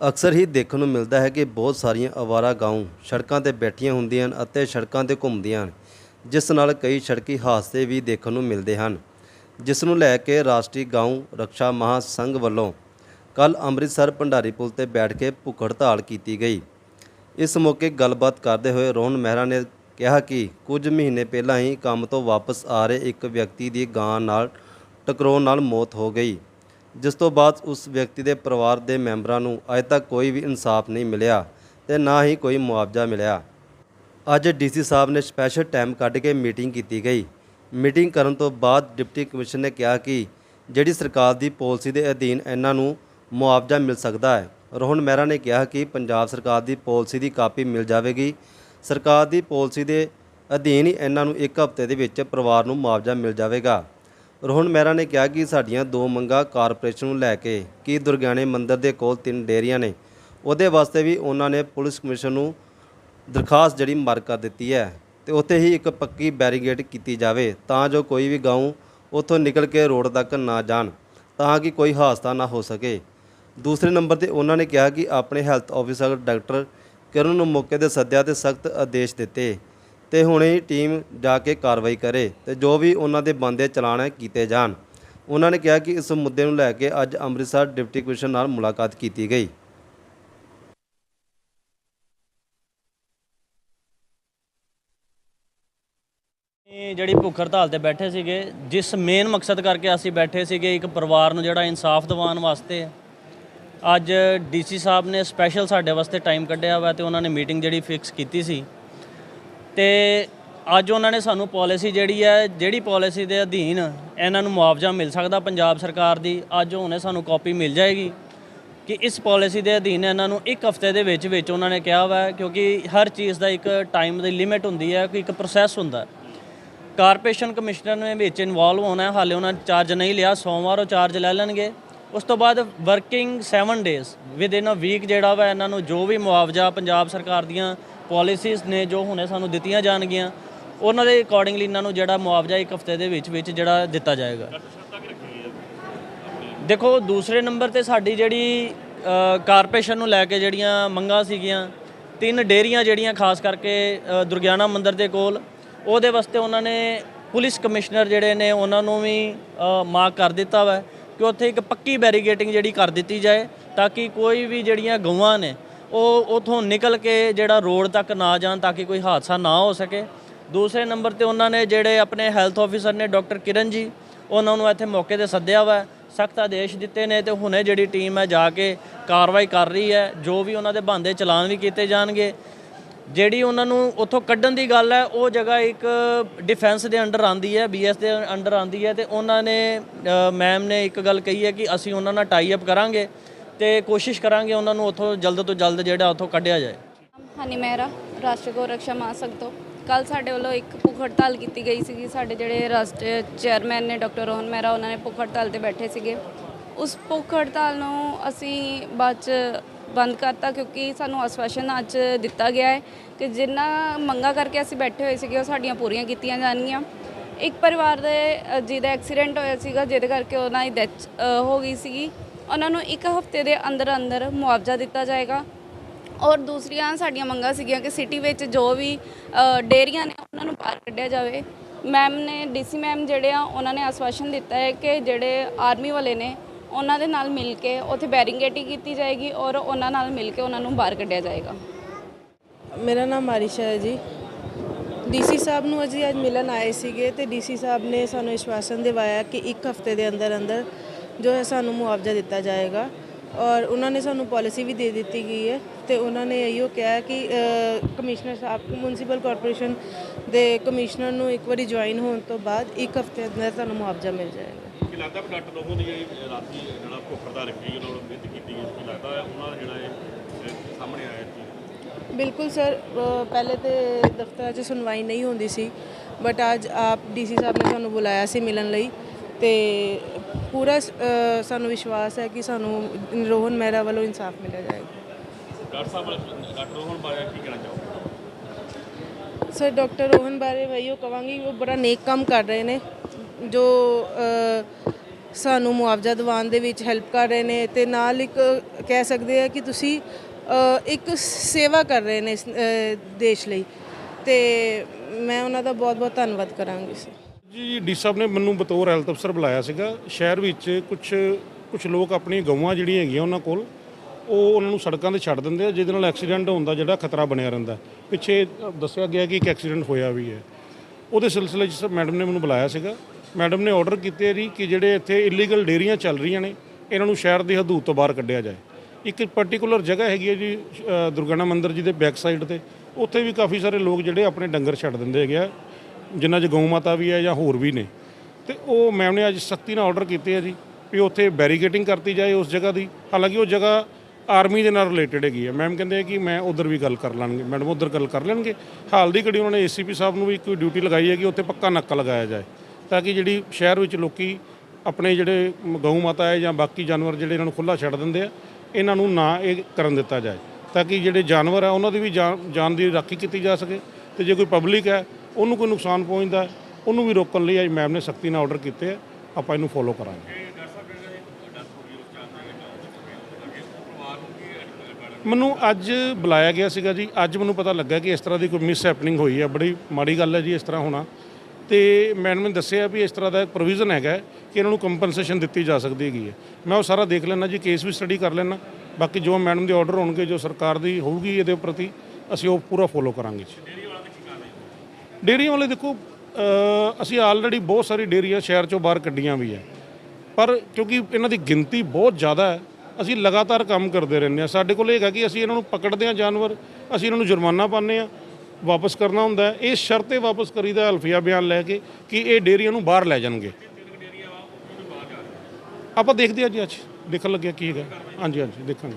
ਅਕਸਰ ਹੀ ਦੇਖਣ ਨੂੰ ਮਿਲਦਾ ਹੈ ਕਿ ਬਹੁਤ ਸਾਰੀਆਂ ਅਵਾਰਾ ਗਾਉਂ ਸੜਕਾਂ ਤੇ ਬੈਠੀਆਂ ਹੁੰਦੀਆਂ ਹਨ ਅਤੇ ਸੜਕਾਂ ਤੇ ਘੁੰਮਦੀਆਂ ਹਨ, ਜਿਸ ਨਾਲ ਕਈ ਸੜਕੀ ਹਾਦਸੇ ਵੀ ਦੇਖਣ ਨੂੰ ਮਿਲਦੇ ਹਨ। ਜਿਸ ਨੂੰ ਲੈ ਕੇ ਰਾਸ਼ਟਰੀ ਗਾਊਂ ਰੱਖਿਆ ਮਹਾ ਸੰਘ ਵੱਲੋਂ ਕੱਲ ਅੰਮ੍ਰਿਤਸਰ ਭੰਡਾਰੀ ਪੁਲ ਤੇ ਬੈਠ ਕੇ ਭੁੱਖ ਹੜਤਾਲ ਕੀਤੀ ਗਈ। ਇਸ ਮੌਕੇ ਗੱਲਬਾਤ ਕਰਦੇ ਹੋਏ ਰੋਹਨ ਮਹਿਰਾ ਨੇ ਕਿਹਾ ਕਿ ਕੁਝ ਮਹੀਨੇ ਪਹਿਲਾਂ ਹੀ ਕੰਮ ਤੋਂ ਵਾਪਸ ਆ ਰਹੇ ਇੱਕ ਵਿਅਕਤੀ ਦੀ ਗਾਂ ਨਾਲ ਟਕਰਾਉਣ ਨਾਲ ਮੌਤ ਹੋ ਗਈ। ਜਿਸ ਤੋਂ ਬਾਅਦ ਉਸ ਵਿਅਕਤੀ ਦੇ ਪਰਿਵਾਰ ਦੇ ਮੈਂਬਰਾਂ ਨੂੰ ਅਜੇ ਤੱਕ ਕੋਈ ਵੀ ਇਨਸਾਫ ਨਹੀਂ ਮਿਲਿਆ ਤੇ ਨਾ ਹੀ ਕੋਈ ਮੁਆਵਜ਼ਾ ਮਿਲਿਆ। ਅੱਜ ਡੀਸੀ ਸਾਹਿਬ ਨੇ ਸਪੈਸ਼ਲ ਟਾਈਮ ਕੱਢ ਕੇ ਮੀਟਿੰਗ ਕੀਤੀ ਗਈ। ਮੀਟਿੰਗ ਕਰਨ ਤੋਂ ਬਾਅਦ ਡਿਪਟੀ ਕਮਿਸ਼ਨਰ ਨੇ ਕਿਹਾ ਕਿ ਜਿਹੜੀ ਸਰਕਾਰ ਦੀ ਪਾਲਿਸੀ ਦੇ ਅਧੀਨ ਇਹਨਾਂ ਨੂੰ ਮੁਆਵਜ਼ਾ ਮਿਲ ਸਕਦਾ ਹੈ। ਰੋਹਨ ਮਹਿਰਾ ਨੇ ਕਿਹਾ ਕਿ ਪੰਜਾਬ ਸਰਕਾਰ ਦੀ ਪਾਲਿਸੀ ਦੀ ਕਾਪੀ ਮਿਲ ਜਾਵੇਗੀ। ਸਰਕਾਰ ਦੀ ਪਾਲਿਸੀ ਦੇ ਅਧੀਨ ਹੀ ਇਹਨਾਂ ਨੂੰ ਇੱਕ ਹਫ਼ਤੇ ਦੇ ਵਿੱਚ ਪਰਿਵਾਰ ਨੂੰ ਮੁਆਵਜ਼ਾ ਮਿਲ ਜਾਵੇਗਾ। ਰੋਹਨ ਮਹਿਰਾ ਨੇ ਕਿਹਾ ਕਿ ਸਾਡੀਆਂ ਦੋ ਮੰਗਾਂ ਕਾਰਪੋਰੇਸ਼ਨ ਨੂੰ ਲੈ ਕੇ, ਕਿ ਦੁਰਗਿਆਣੇ ਮੰਦਿਰ ਦੇ ਕੋਲ ਤਿੰਨ ਡੇਰੀਆਂ ਨੇ। ਉਹਦੇ ਵਾਸਤੇ ਵੀ ਉਹਨਾਂ ਨੇ ਪੁਲਿਸ ਕਮਿਸ਼ਨ ਨੂੰ ਦਰਖਾਸਤ ਜਿਹੜੀ ਮਾਰ ਕਰ ਦਿੱਤੀ ਹੈ ਤੇ ਉੱਥੇ ਹੀ ਇੱਕ ਪੱਕੀ ਬੈਰੀਗੇਡ ਕੀਤੀ ਜਾਵੇ ਤਾਂ ਜੋ ਕੋਈ ਵੀ ਗਾਉਂ ਉੱਥੋਂ ਨਿਕਲ ਕੇ ਰੋਡ ਤੱਕ ਨਾ ਜਾਣ, ਤਾਂ ਕਿ ਕੋਈ ਹਾਦਸਾ ਨਾ ਹੋ ਸਕੇ। ਦੂਸਰੇ ਨੰਬਰ ਤੇ ਉਹਨਾਂ ਨੇ ਕਿਹਾ ਕਿ ਆਪਣੇ ਹੈਲਥ ਆਫੀਸਰ ਡਾਕਟਰ ਕਿਰਨ ਨੂੰ ਮੌਕੇ ਤੇ ਸੱਦਿਆ ਤੇ ਸਖਤ ਆਦੇਸ਼ ਦਿੱਤੇ। ਤੇ ਹੁਣੇ ਹੀ ਟੀਮ ਜਾ ਕੇ ਕਾਰਵਾਈ ਕਰੇ ਤੇ ਜੋ ਵੀ ਉਹਨਾਂ ਦੇ ਬੰਦੇ ਚਲਾਣ ਕੀਤੇ ਜਾਣ। ਉਹਨਾਂ ਨੇ ਕਿਹਾ ਕਿ ਇਸ ਮੁੱਦੇ ਨੂੰ ਲੈ ਕੇ ਅੱਜ ਅੰਮ੍ਰਿਤਸਰ ਡਿਪਟੀ ਕਮਿਸ਼ਨਰ ਨਾਲ ਮੁਲਾਕਾਤ ਕੀਤੀ ਗਈ। ਜਿਹੜੀ ਭੁੱਖ ਹੜਤਾਲ ਤੇ ਬੈਠੇ ਸੀਗੇ, ਜਿਸ ਮੇਨ ਮਕਸਦ ਕਰਕੇ ਅਸੀਂ ਬੈਠੇ ਸੀਗੇ, ਇੱਕ ਪਰਿਵਾਰ ਨੂੰ ਜਿਹੜਾ ਇਨਸਾਫ ਦਿਵਾਉਣ ਵਾਸਤੇ, ਅੱਜ ਡੀਸੀ ਸਾਹਿਬ ਨੇ ਸਪੈਸ਼ਲ ਸਾਡੇ ਵਾਸਤੇ ਟਾਈਮ ਕੱਢਿਆ ਵਾ ਤੇ ਉਹਨਾਂ ਨੇ ਮੀਟਿੰਗ ਜਿਹੜੀ ਫਿਕਸ ਕੀਤੀ ਸੀ। ਤੇ ਅੱਜ ਉਹਨਾਂ ਨੇ ਸਾਨੂੰ ਪਾਲਿਸੀ ਜਿਹੜੀ ਹੈ, ਜਿਹੜੀ ਪਾਲਿਸੀ ਦੇ ਅਧੀਨ ਇਹਨਾਂ ਨੂੰ ਮੁਆਵਜ਼ਾ ਮਿਲ ਸਕਦਾ ਪੰਜਾਬ ਸਰਕਾਰ ਦੀ, ਅੱਜ ਉਹਨੇ ਸਾਨੂੰ ਕਾਪੀ ਮਿਲ ਜਾਏਗੀ ਕਿ ਇਸ ਪਾਲਿਸੀ ਦੇ ਅਧੀਨ ਇਹਨਾਂ ਨੂੰ ਇੱਕ ਹਫ਼ਤੇ ਦੇ ਵਿੱਚ ਵਿੱਚ ਉਹਨਾਂ ਨੇ ਕਿਹਾ ਵਾ, ਕਿਉਂਕਿ ਹਰ ਚੀਜ਼ ਦਾ ਇੱਕ ਟਾਈਮ ਦੀ ਲਿਮਿਟ ਹੁੰਦੀ ਹੈ ਕਿ ਇੱਕ ਪ੍ਰੋਸੈਸ ਹੁੰਦਾ ਕਾਰਪੋਰੇਸ਼ਨ ਕਮਿਸ਼ਨਰ ਨੇ ਵਿੱਚ ਇਨਵੋਲਵ ਹੋਣਾ ਹਾਲੇ ਉਹਨਾਂ ਚਾਰਜ ਨਹੀਂ ਲਿਆ, ਸੋਮਵਾਰ ਉਹ ਚਾਰਜ ਲੈ ਲੈਣਗੇ। ਉਸ ਤੋਂ ਬਾਅਦ working 7 days with in a week ਜਿਹੜਾ ਵਾ, ਇਹਨਾਂ ਨੂੰ ਜੋ ਵੀ ਮੁਆਵਜ਼ਾ ਪੰਜਾਬ ਸਰਕਾਰ ਦੀਆਂ ਪਾਲਿਸੀਜ਼ ਨੇ ਜੋ ਹੁਣੇ ਸਾਨੂੰ ਦਿੱਤੀਆਂ ਜਾਣਗੀਆਂ ਉਹਨਾਂ ਦੇ ਅਕੋਰਡਿੰਗਲੀ ਇਹਨਾਂ ਨੂੰ ਜਿਹੜਾ ਮੁਆਵਜ਼ਾ ਇੱਕ ਹਫ਼ਤੇ ਦੇ ਵਿੱਚ ਵਿੱਚ ਜਿਹੜਾ ਦਿੱਤਾ ਜਾਏਗਾ। ਦੇਖੋ ਦੂਸਰੇ ਨੰਬਰ ਤੇ ਸਾਡੀ ਜਿਹੜੀ ਕਾਰਪੋਰੇਸ਼ਨ ਨੂੰ ਲੈ ਕੇ ਜਿਹੜੀਆਂ ਮੰਗਾਂ ਸੀਗੀਆਂ ਤਿੰਨ ਡੇਰੀਆਂ ਜਿਹੜੀਆਂ ਖਾਸ ਕਰਕੇ ਅ, ਦੁਰਗਿਆਨਾ ਮੰਦਿਰ ਦੇ ਕੋਲ ਉਹਦੇ ਵਾਸਤੇ ਉਹਨਾਂ ਨੇ ਪੁਲਿਸ ਕਮਿਸ਼ਨਰ ਜਿਹੜੇ ਨੇ ਉਹਨਾਂ ਨੂੰ ਵੀ ਮਾਰਕ ਕਰ ਦਿੱਤਾ ਵਾ ਕਿ ਉੱਥੇ ਇੱਕ ਪੱਕੀ ਬੈਰੀਗੇਟਿੰਗ ਜਿਹੜੀ ਕਰ ਦਿੱਤੀ ਜਾਏ ਤਾਂ ਕਿ ਕੋਈ ਵੀ ਜਿਹੜੀਆਂ ਗਊਆਂ ਨੇ ਉਹ ਉਥੋਂ ਨਿਕਲ ਕੇ ਜਿਹੜਾ ਰੋਡ ਤੱਕ ਨਾ ਜਾਣ ਤਾਂ ਕਿ ਕੋਈ ਹਾਦਸਾ ਨਾ ਹੋ ਸਕੇ। ਦੂਸਰੇ ਨੰਬਰ ਤੇ ਉਹਨਾਂ ਨੇ ਜਿਹੜੇ ਆਪਣੇ ਹੈਲਥ ਆਫੀਸਰ ਨੇ ਡਾਕਟਰ ਕਿਰਨ ਜੀ, ਉਹਨਾਂ ਨੂੰ ਇੱਥੇ ਮੌਕੇ ਤੇ ਸੱਦਿਆ ਵਾ। ਸਖਤ ਆਦੇਸ਼ ਦਿੱਤੇ ਨੇ ਤੇ ਹੁਣੇ ਜਿਹੜੀ ਟੀਮ ਹੈ ਜਾ ਕੇ ਕਾਰਵਾਈ ਕਰ ਰਹੀ ਹੈ। ਜੋ ਵੀ ਉਹਨਾਂ ਦੇ ਬੰਦੇ ਚਲਾਨ ਵੀ ਕੀਤੇ ਜਾਣਗੇ। ਜਿਹੜੀ ਉਹਨਾਂ ਨੂੰ ਉੱਥੋਂ ਕੱਢਣ ਦੀ ਗੱਲ ਹੈ, ਉਹ ਜਗ੍ਹਾ ਇੱਕ ਡਿਫੈਂਸ ਦੇ ਅੰਡਰ ਆਂਦੀ ਹੈ ਬੀਐਸ ਦੇ ਅੰਡਰ ਆਂਦੀ ਹੈ ਤੇ ਉਹਨਾਂ ਨੇ ਮੈਮ ਨੇ ਇੱਕ ਗੱਲ ਕਹੀ ਹੈ ਕਿ ਅਸੀਂ ਉਹਨਾਂ ਨਾਲ ਟਾਈ ਅਪ ਕਰਾਂਗੇ। ਤੇ ਕੋਸ਼ਿਸ਼ ਕਰਾਂਗੇ ਉਹਨਾਂ ਨੂੰ ਉੱਥੋਂ ਜਲਦ ਤੋਂ ਜਲਦ ਜਿਹੜਾ ਉੱਥੋਂ ਕੱਢਿਆ ਜਾਏ। ਹਨੀ ਮਹਿਰਾ ਰਾਸ਼ਟਰੀ ਗੋ ਰੱਖਿਆ ਮਹਾਸੰਘ ਤੋਂ। ਕੱਲ ਸਾਡੇ ਵੱਲੋਂ ਇੱਕ ਭੁੱਖ ਹੜਤਾਲ ਕੀਤੀ ਗਈ ਸੀਗੀ। ਸਾਡੇ ਜਿਹੜੇ ਰਾਸ਼ਟਰੀ ਚੇਅਰਮੈਨ ਨੇ ਡਾਕਟਰ ਰੋਹਨ ਮਹਿਰਾ, ਉਹਨਾਂ ਨੇ ਭੁੱਖ ਹੜਤਾਲ ਤੇ ਬੈਠੇ ਸੀਗੇ। ਉਸ ਭੁੱਖ ਹੜਤਾਲ ਨੂੰ ਅਸੀਂ ਬਾਅਦ ਚ ਬੰਦ ਕਰਤਾ ਕਿਉਂਕਿ ਸਾਨੂੰ ਆਸ਼ਵਾਸਨ ਅੱਜ ਦਿੱਤਾ ਗਿਆ ਹੈ ਕਿ ਜਿੰਨਾ ਮੰਗਾ ਕਰਕੇ ਅਸੀਂ ਬੈਠੇ ਹੋਏ ਸੀਗੇ, ਉਹ ਸਾਡੀਆਂ ਪੂਰੀਆਂ ਕੀਤੀਆਂ ਜਾਣਗੀਆਂ। ਇੱਕ ਪਰਿਵਾਰ ਦੇ ਜਿਹਦਾ ਐਕਸੀਡੈਂਟ ਹੋਇਆ ਸੀਗਾ, ਜਿਹਦੇ ਕਰਕੇ ਉਹਨਾਂ ਦੀ ਡੈਥ ਹੋ ਗਈ ਸੀਗੀ। ਉਹਨਾਂ ਨੂੰ ਇੱਕ ਹਫ਼ਤੇ ਦੇ ਅੰਦਰ ਅੰਦਰ ਮੁਆਵਜ਼ਾ ਦਿੱਤਾ ਜਾਏਗਾ। ਔਰ ਦੂਸਰੀਆਂ ਸਾਡੀਆਂ ਮੰਗਾਂ ਸੀਗੀਆਂ ਕਿ ਸਿਟੀ ਵਿੱਚ ਜੋ ਵੀ ਅ, ਡੇਅਰੀਆਂ ਨੇ ਉਹਨਾਂ ਨੂੰ ਬਾਹਰ ਕੱਢਿਆ ਜਾਵੇ। ਮੈਮ ਨੇ ਡੀਸੀ ਮੈਮ ਜਿਹੜੇ ਆ ਉਹਨਾਂ ਨੇ ਆਸ਼ਵਾਸਨ ਦਿੱਤਾ ਹੈ ਕਿ ਜਿਹੜੇ ਆਰਮੀ ਵਾਲੇ ਨੇ ਉਹਨਾਂ ਦੇ ਨਾਲ ਮਿਲ ਕੇ ਉੱਥੇ ਬੈਰਿੰਗੇਟੀ ਕੀਤੀ ਜਾਏਗੀ ਔਰ ਉਹਨਾਂ ਨਾਲ ਮਿਲ ਕੇ ਉਹਨਾਂ ਨੂੰ ਬਾਹਰ ਕੱਢਿਆ ਜਾਏਗਾ। ਮੇਰਾ ਨਾਮ ਆਰਿਸ਼ਾ ਹੈ ਜੀ। ਡੀਸੀ ਸਾਹਿਬ ਨੂੰ ਅਸੀਂ ਅੱਜ ਮਿਲਣ ਆਏ ਸੀਗੇ ਤੇ ਡੀਸੀ ਸਾਹਿਬ ਨੇ ਸਾਨੂੰ ਵਿਸ਼ਵਾਸਨ ਦਿਵਾਇਆ ਕਿ ਇੱਕ ਹਫ਼ਤੇ ਦੇ ਅੰਦਰ ਅੰਦਰ ਜੋ ਹੈ ਸਾਨੂੰ ਮੁਆਵਜ਼ਾ ਦਿੱਤਾ ਜਾਏਗਾ ਔਰ ਉਹਨਾਂ ਨੇ ਸਾਨੂੰ ਪਾਲਿਸੀ ਵੀ ਦੇ ਦਿੱਤੀ ਗਈ ਹੈ ਤੇ ਉਹਨਾਂ ਨੇ ਇਹੋ ਕਿਹਾ ਕਿ ਕਮਿਸ਼ਨਰ ਸਾਹਿਬ ਮਿਊਨਿਸਪਲ ਕਾਰਪੋਰੇਸ਼ਨ ਦੇ ਕਮਿਸ਼ਨਰ ਨੂੰ ਇੱਕ ਵਾਰੀ ਜੁਆਇਨ ਹੋਣ ਤੋਂ ਬਾਅਦ ਇੱਕ ਹਫ਼ਤੇ ਅੰਦਰ ਤੁਹਾਨੂੰ ਮੁਆਵਜ਼ਾ ਮਿਲ ਜਾਏਗਾ। ਕੀ ਲੱਗਦਾ ਵੀ ਡਾਕਟਰ ਲੋਗੋਂ ਦੀ ਇਹ ਰਾਤੀ ਜਿਹੜਾ ਭੁੱਖ ਹੜਤਾਲ ਰੱਖੀ ਗਈ ਉਹਨਾਂ ਨੂੰ ਮਿਹਨਤ ਕੀਤੀ ਗਈ ਕੀ ਲੱਗਦਾ ਹੈ ਉਹਨਾਂ ਦਾ ਜਿਹੜਾ ਇਹ ਇਹ ਸਾਹਮਣੇ ਆਇਆ ਇਹ ਚੀਜ਼? ਬਿਲਕੁਲ ਸਰ ਪਹਿਲੇ ਤੇ ਦਫ਼ਤਰਾਂ 'ਚ ਸੁਣਵਾਈ ਨਹੀਂ ਹੁੰਦੀ ਸੀ ਬਟ ਅੱਜ ਆਪ ਡੀਸੀ ਸਾਹਿਬ ਨੇ ਸਾਨੂੰ ਬੁਲਾਇਆ ਸੀ ਮਿਲਣ ਲਈ। ਤੇ ਪੂਰਾ ਸਾਨੂੰ ਵਿਸ਼ਵਾਸ ਹੈ ਕਿ ਸਾਨੂੰ ਰੋਹਨ ਮਹਿਰਾ ਵੱਲੋਂ ਇਨਸਾਫ ਮਿਲਿਆ ਜਾਏਗਾ। ਡਾਕਟਰ ਸਾਹਿਬ ਡਾਕਟਰ ਰੋਹਨ ਬਾਰੇ ਕੀ ਕਹਿਣਾ ਚਾਹੋਗੇ? ਸਰ ਡਾਕਟਰ ਰੋਹਨ ਬਾਰੇ ਮੈਂ ਇਹੋ ਕਵਾਂਗੀ ਉਹ ਬੜਾ ਨੇਕ ਕੰਮ ਕਰ ਰਹੇ ਨੇ ਜੋ ਸਾਨੂੰ ਮੁਆਵਜ਼ਾ ਦਿਵਾਉਣ ਦੇ ਵਿੱਚ ਹੈਲਪ ਕਰ ਰਹੇ ਨੇ ਤੇ ਨਾਲ ਇੱਕ ਕਹਿ ਸਕਦੇ ਆ ਕਿ ਤੁਸੀਂ ਇੱਕ ਸੇਵਾ ਕਰ ਰਹੇ ਨੇ ਦੇਸ਼ ਲਈ। ਤੇ ਮੈਂ ਉਹਨਾਂ ਦਾ ਬਹੁਤ ਬਹੁਤ ਧੰਨਵਾਦ ਕਰਾਂਗੀ ਸੀ ਜੀ ਡੀ ਸਾਹਿਬ ਨੇ ਮੈਨੂੰ ਬਤੌਰ ਹੈਲਥ ਅਫਸਰ ਬੁਲਾਇਆ ਸੀਗਾ। ਸ਼ਹਿਰ ਵਿੱਚ ਕੁਝ ਕੁਝ ਲੋਕ ਆਪਣੀਆਂ ਗਊਆਂ ਜਿਹੜੀਆਂ ਹੈਗੀਆਂ ਉਹਨਾਂ ਕੋਲ, ਉਹ ਉਹਨਾਂ ਨੂੰ ਸੜਕਾਂ ਤੇ ਛੱਡ ਦਿੰਦੇ ਆ, ਜਿਹਦੇ ਨਾਲ ਐਕਸੀਡੈਂਟ ਹੋਣ ਦਾ ਜਿਹੜਾ ਖਤਰਾ ਬਣਿਆ ਰਹਿੰਦਾ। ਪਿੱਛੇ ਦੱਸਿਆ ਗਿਆ ਕਿ ਇੱਕ ਐਕਸੀਡੈਂਟ ਹੋਇਆ ਵੀ ਹੈ। ਉਹਦੇ ਸਿਲਸਿਲੇ 'ਚ ਮੈਡਮ ਨੇ ਮੈਨੂੰ ਬੁਲਾਇਆ ਸੀਗਾ। ਮੈਡਮ ਨੇ ਆਰਡਰ ਕੀਤੇ ਜੀ ਕਿ ਜਿਹੜੇ ਇੱਥੇ ਇਲੀਗਲ ਡੇਰੀਆਂ ਚੱਲ ਰਹੀਆਂ ਨੇ, ਇਹਨਾਂ ਨੂੰ ਸ਼ਹਿਰ ਦੀ ਹਦੂਦ ਤੋਂ ਬਾਹਰ ਕੱਢਿਆ ਜਾਏ। ਇੱਕ ਪਾਰਟਿਕੂਲਰ ਜਗ੍ਹਾ ਹੈਗੀ ਹੈ ਜੀ ਦੁਰਗਣਾ ਦੁਰਗਾਣਾ ਮੰਦਿਰ ਜੀ ਦੇ ਬੈਕ ਸਾਈਡ ਤੇ। ਉੱਥੇ ਵੀ ਕਾਫੀ ਸਾਰੇ ਲੋਕ ਜਿਹੜੇ ਆਪਣੇ ਡੰਗਰ ਛੱਡ ਦਿੰਦੇ ਹੈਗੇ ਆ। ਜਿਨ੍ਹਾਂ 'ਚ ਗਊ ਮਾਤਾ ਵੀ ਹੈ ਜਾਂ ਹੋਰ ਵੀ ਨੇ। ਤੇ ਉਹ ਮੈਮ ਨੇ ਅੱਜ ਸਖਤੀ ਨਾਲ ਆਰਡਰ ਕੀਤੇ ਆ ਜੀ ਵੀ ਉੱਥੇ ਬੈਰੀਕੇਟਿੰਗ ਕਰਤੀ ਜਾਏ ਉਸ ਜਗ੍ਹਾ ਦੀ। ਹਾਲਾਂਕਿ ਉਹ ਜਗ੍ਹਾ ਆਰਮੀ ਦੇ ਨਾਲ ਰਿਲੇਟਡ ਹੈਗੀ ਹੈ ਮੈਮ ਕਹਿੰਦੇ ਆ ਕਿ ਮੈਂ ਉਧਰ ਵੀ ਗੱਲ ਕਰ ਲਾਂਗੇ। ਮੈਡਮ ਉਧਰ ਗੱਲ ਕਰ ਲੈਣਗੇ। ਹਾਲ ਦੀ ਘੜੀ ਉਹਨਾਂ ਨੇ ਏਸੀਪੀ ਸਾਹਿਬ ਨੂੰ ਵੀ ਇੱਕ ਡਿਊਟੀ ਲਗਾਈ ਹੈ ਕਿ ਉੱਥੇ ਪੱਕਾ ਨਾਕਾ ਲਗਾਇਆ ਜਾਏ ਤਾਂ ਕਿ ਜਿਹੜੀ ਸ਼ਹਿਰ ਵਿੱਚ ਲੋਕੀ ਆਪਣੇ ਜਿਹੜੇ ਗਊ ਮਾਤਾ ਹੈ ਜਾਂ ਬਾਕੀ ਜਾਨਵਰ ਜਿਹੜੇ ਇਹਨਾਂ ਨੂੰ ਖੁੱਲਾ ਛੱਡ ਦਿੰਦੇ ਆ, ਇਹਨਾਂ ਨੂੰ ਨਾ ਇਹ ਕਰਨ ਦਿੱਤਾ ਜਾਏ ਤਾਂ ਕਿ ਜਿਹੜੇ ਜਾਨਵਰ ਆ ਉਹਨਾਂ ਦੀ ਵੀ ਜਾਨ ਜਾਨ ਦੀ ਰਾਖੀ ਕੀਤੀ ਜਾ ਸਕੇ। ਤੇ ਜੇ ਕੋਈ ਪਬਲਿਕ ਹੈ ਉਹਨੂੰ ਕੋਈ ਨੁਕਸਾਨ ਪਹੁੰਚਦਾ ਉਹਨੂੰ ਵੀ ਰੋਕਣ ਲਈ ਅੱਜ ਮੈਮ ਨੇ ਸਖਤੀ ਨਾਲ ਆਰਡਰ ਕੀਤੇ ਆ ਆਪਾਂ ਇਹਨੂੰ ਫੋਲੋ ਕਰਾਂਗੇ। ਮੈਨੂੰ ਅੱਜ ਬੁਲਾਇਆ ਗਿਆ ਸੀਗਾ ਜੀ ਅੱਜ ਮੈਨੂੰ ਪਤਾ ਲੱਗਾ ਕਿ ਇਸ ਤਰ੍ਹਾਂ ਦੀ ਕੋਈ ਮਿਸ ਹੈਪਨਿੰਗ ਹੋਈ ਹੈ ਬੜੀ ਮਾੜੀ ਗੱਲ ਹੈ ਜੀ ਇਸ ਤਰ੍ਹਾਂ ਹੋਣਾ। ਤੇ ਮੈਡਮ ਨੇ ਦੱਸਿਆ ਵੀ ਇਸ ਤਰ੍ਹਾਂ ਦਾ ਪ੍ਰੋਵੀਜ਼ਨ ਹੈਗਾ ਕਿ ਇਹਨਾਂ ਨੂੰ ਕੰਪਨਸੇਸ਼ਨ ਦਿੱਤੀ ਜਾ ਸਕਦੀ ਹੈਗੀ ਹੈ। ਮੈਂ ਉਹ ਸਾਰਾ ਦੇਖ ਲੈਣਾ ਜੀ ਕੇਸ ਵੀ ਸਟੱਡੀ ਕਰ ਲੈਣਾ ਬਾਕੀ ਜੋ ਮੈਡਮ ਦੇ ਆਰਡਰ ਹੋਣਗੇ ਜੋ ਸਰਕਾਰ ਦੀ ਹੋਊਗੀ ਇਹਦੇ ਪ੍ਰਤੀ ਅਸੀਂ ਉਹ ਪੂਰਾ ਫੋਲੋ ਕਰਾਂਗੇ ਜੀ। ਡੇਅਰੀਆਂ ਵਾਲੇ ਦੇਖੋ ਅਸੀਂ ਆਲਰੇਡੀ ਬਹੁਤ ਸਾਰੀ ਡੇਅਰੀਆਂ ਸ਼ਹਿਰ ਚੋਂ ਬਾਹਰ ਕੱਢੀਆਂ ਵੀ ਹੈ। ਪਰ ਕਿਉਂਕਿ ਇਹਨਾਂ ਦੀ ਗਿਣਤੀ ਬਹੁਤ ਜ਼ਿਆਦਾ ਹੈ, ਅਸੀਂ ਲਗਾਤਾਰ ਕੰਮ ਕਰਦੇ ਰਹਿੰਦੇ ਹਾਂ। ਸਾਡੇ ਕੋਲ ਇਹ ਹੈਗਾ ਕਿ ਅਸੀਂ ਇਹਨਾਂ ਨੂੰ ਪਕੜਦੇ ਹਾਂ ਜਾਨਵਰ, ਅਸੀਂ ਇਹਨਾਂ ਨੂੰ ਜੁਰਮਾਨਾ ਪਾਉਂਦੇ ਹਾਂ, ਵਾਪਸ ਕਰਨਾ ਹੁੰਦਾ ਇਹ ਇਸ ਸ਼ਰਤ ਤੇ ਵਾਪਸ ਕਰੀਦਾ ਅਲਫੀਆ ਬਿਆਨ ਲੈ ਕੇ ਕਿ ਇਹ ਡੇਅਰੀਆਂ ਨੂੰ ਬਾਹਰ ਲੈ ਜਾਣਗੇ। ਆਪਾਂ ਦੇਖਦੇ ਹਾਂ ਜੀ ਅੱਜ। ਦੇਖਣ ਲੱਗਿਆ ਕੀ ਹੈਗਾ। ਹਾਂਜੀ ਹਾਂਜੀ, ਦੇਖਾਂਗੇ।